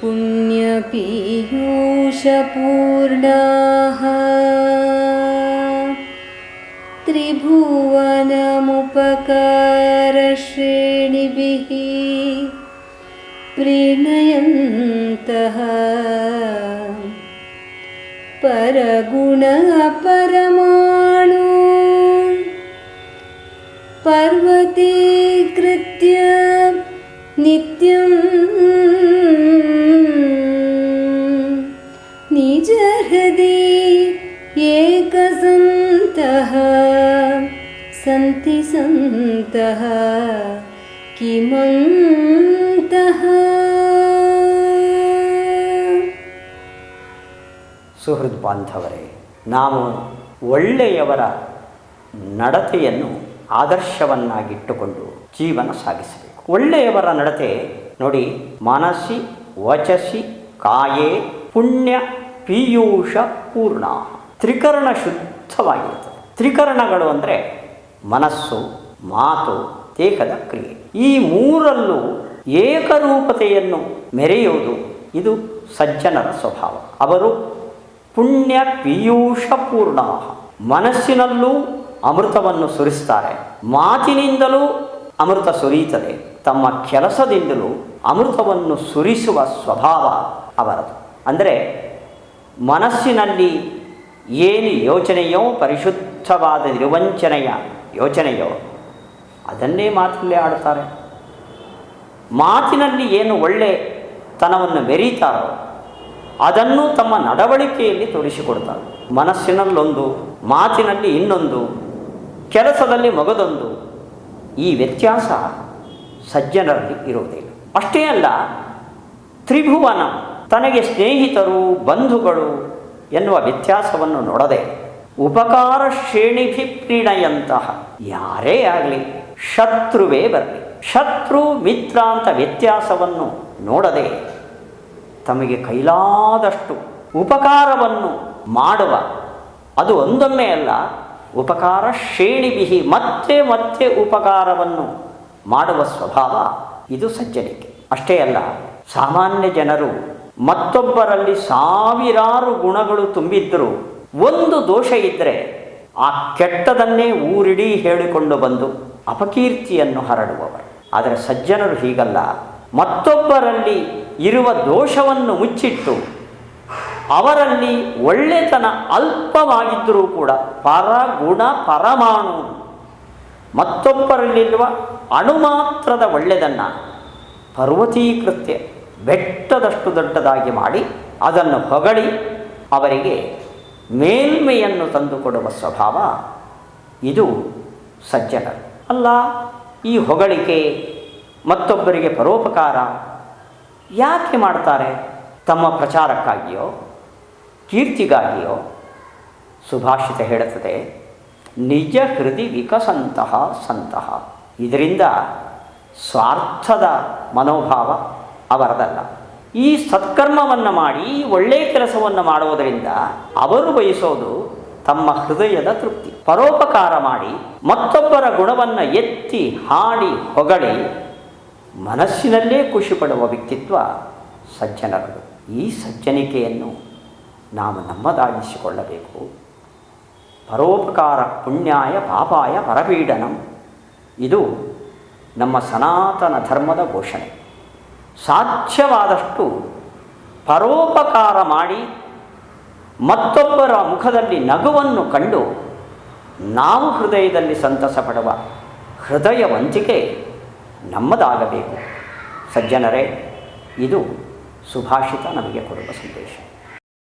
पुण्यपीयूषपूर्णाः। त्रिभुवनमुपकारश्रेणिभिः प्रीणयन्तः। परगुणपरमाणु पर्वतीकृत्य नित्यं निजहृदि एकसन्तः सन्ति सन्तः किमन्तः ಸುಹೃದ್ ಬಾಂಧವರೇ ನಾವು ಒಳ್ಳೆಯವರ ನಡತೆಯನ್ನು ಆದರ್ಶವನ್ನಾಗಿಟ್ಟುಕೊಂಡು ಜೀವನ ಸಾಗಿಸಬೇಕು. ಒಳ್ಳೆಯವರ ನಡತೆ ನೋಡಿ ಮನಸ್ಸಿ ವಚಸಿ ಕಾಯೇ ಪುಣ್ಯ ಪೀಯೂಷ ಪೂರ್ಣ. ತ್ರಿಕರಣ ಶುದ್ಧವಾಗಿರುತ್ತದೆ. ತ್ರಿಕರಣಗಳು ಅಂದರೆ ಮನಸ್ಸು, ಮಾತು, ದೇಹದ ಕ್ರಿಯೆ. ಈ ಮೂರಲ್ಲೂ ಏಕರೂಪತೆಯನ್ನು ಮೆರೆಯುವುದು ಇದು ಸಜ್ಜನರ ಸ್ವಭಾವ. ಅವರು ಪುಣ್ಯ ಪೀಯೂಷ ಪೂರ್ಣ. ಮನಸ್ಸಿನಲ್ಲೂ ಅಮೃತವನ್ನು ಸುರಿಸ್ತಾರೆ. ಮಾತಿನಿಂದಲೂ ಅಮೃತ ಸುರಿಯುತ್ತದೆ. ತಮ್ಮ ಕೆಲಸದಿಂದಲೂ ಅಮೃತವನ್ನು ಸುರಿಸುವ ಸ್ವಭಾವ ಅವರದು. ಅಂದರೆ ಮನಸ್ಸಿನಲ್ಲಿ ಏನು ಯೋಚನೆಯೋ ಪರಿಶುದ್ಧವಾದ ನಿರ್ವಂಚನೆಯ ಯೋಚನೆಯೋ ಅದನ್ನೇ ಮಾತಲ್ಲಿ ಆಡ್ತಾರೆ ಮಾತಿನಲ್ಲಿ ಏನು ಒಳ್ಳೆ ತನವನ್ನು ಮೆರೀತಾರೋ ಅದನ್ನು ತಮ್ಮ ನಡವಳಿಕೆಯಲ್ಲಿ ತೋರಿಸಿಕೊಡ್ತಾರೆ ಮನಸ್ಸಿನಲ್ಲೊಂದು, ಮಾತಿನಲ್ಲಿ ಇನ್ನೊಂದು ಕೆಲಸದಲ್ಲಿ ಮಗದೊಂದು ಈ ವ್ಯತ್ಯಾಸ ಸಜ್ಜನರಲ್ಲಿ ಇರುವುದಿಲ್ಲ. ಅಷ್ಟೇ ಅಲ್ಲ, ತ್ರಿಭುವನ ತನಗೆ ಸ್ನೇಹಿತರು, ಬಂಧುಗಳು ಎನ್ನುವ ವ್ಯತ್ಯಾಸವನ್ನು ನೋಡದೆ ಉಪಕಾರ ಶ್ರೇಣಿಭಿ ಪ್ರೀಣಯಂತಹ ಯಾರೇ ಆಗಲಿ ಶತ್ರುವೇ ಬರಲಿ. ಶತ್ರು ಮಿತ್ರ ಅಂತ ವ್ಯತ್ಯಾಸವನ್ನು ನೋಡದೆ ತಮಗೆ ಕೈಲಾದಷ್ಟು ಉಪಕಾರವನ್ನು ಮಾಡುವ ಅದು ಒಂದೊಮ್ಮೆ ಅಲ್ಲ ಉಪಕಾರ ಶ್ರೇಣಿಬಿಹಿ ಮತ್ತೆ ಮತ್ತೆ ಉಪಕಾರವನ್ನು ಮಾಡುವ ಸ್ವಭಾವ ಇದು ಸಜ್ಜನಿಕೆ. ಅಷ್ಟೇ ಅಲ್ಲ, ಸಾಮಾನ್ಯ ಜನರು ಮತ್ತೊಬ್ಬರಲ್ಲಿ ಸಾವಿರಾರು ಗುಣಗಳು ತುಂಬಿದ್ದರೂ ಒಂದು ದೋಷ ಇದ್ದರೆ ಆ ಕೆಟ್ಟದನ್ನೇ ಊರಿಡೀ ಹೇಳಿಕೊಂಡು ಬಂದು ಅಪಕೀರ್ತಿಯನ್ನು ಹರಡುವವರು. ಆದರೆ ಸಜ್ಜನರು ಹೀಗಲ್ಲ. ಮತ್ತೊಬ್ಬರಲ್ಲಿ ಇರುವ ದೋಷವನ್ನು ಮುಚ್ಚಿಟ್ಟು ಅವರಲ್ಲಿ ಒಳ್ಳೆತನ ಅಲ್ಪವಾಗಿದ್ದರೂ ಕೂಡ ಪರಗುಣ ಪರಮಾಣು. ಮತ್ತೊಬ್ಬರಲ್ಲಿರುವ ಅಣುಮಾತ್ರದ ಒಳ್ಳೆಯದನ್ನು ಪರ್ವತೀಕೃತ್ಯ ಬೆಟ್ಟದಷ್ಟು ದೊಡ್ಡದಾಗಿ ಮಾಡಿ ಅದನ್ನು ಹೊಗಳಿ ಅವರಿಗೆ ಮೇಲ್ಮೆಯನ್ನು ತಂದುಕೊಡುವ ಸ್ವಭಾವ ಇದು ಸಜ್ಜನರು ಅಲ್ಲ, ಈ ಹೊಗಳಿಕೆ ಮತ್ತೊಬ್ಬರಿಗೆ ಪರೋಪಕಾರ ಯಾಕೆ ಮಾಡ್ತಾರೆ? ತಮ್ಮ ಪ್ರಚಾರಕ್ಕಾಗಿಯೋ ಕೀರ್ತಿಗಾಗಿಯೋ ಸುಭಾಷಿತ ಹೇಳುತ್ತದೆ, ನಿಜ ಹೃದಯ ವಿಕಸಂತಹ ಸಂತಹ. ಇದರಿಂದ ಸ್ವಾರ್ಥದ ಮನೋಭಾವ ಅವರದಲ್ಲ. ಈ ಸತ್ಕರ್ಮವನ್ನು ಮಾಡಿ ಒಳ್ಳೆಯ ಕೆಲಸವನ್ನು ಮಾಡುವುದರಿಂದ ಅವರು ಬಯಸೋದು ತಮ್ಮ ಹೃದಯದ ತೃಪ್ತಿ. ಪರೋಪಕಾರ ಮಾಡಿ, ಮತ್ತೊಬ್ಬರ ಗುಣವನ್ನು ಎತ್ತಿ ಹಾಡಿ ಹೊಗಳಿ ಮನಸ್ಸಿನಲ್ಲೇ ಖುಷಿ ಪಡುವ ವ್ಯಕ್ತಿತ್ವ ಸಜ್ಜನರದು. ಈ ಸಜ್ಜನಿಕೆಯನ್ನು ನಾವು ನಮ್ಮದಾಗಿಸಿಕೊಳ್ಳಬೇಕು ಪರೋಪಕಾರ ಪುಣ್ಯಾಯ ಪಾಪಾಯ ಪರಪೀಡನಂ. ಇದು ನಮ್ಮ ಸನಾತನ ಧರ್ಮದ ಘೋಷಣೆ. ಸಾಧ್ಯವಾದಷ್ಟು ಪರೋಪಕಾರ ಮಾಡಿ ಮತ್ತೊಬ್ಬರ ಮುಖದಲ್ಲಿ ನಗುವನ್ನು ಕಂಡು ನಾವು ಹೃದಯದಲ್ಲಿ ಸಂತಸ ಪಡುವ ಹೃದಯವಂತಿಕೆ ನಮ್ಮದಾಗಬೇಕು. ಸಜ್ಜನರೇ, ಇದು ಸುಭಾಷಿತ ನಮಗೆ ಕೊಡುವ ಸಂದೇಶ.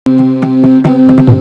Thank you.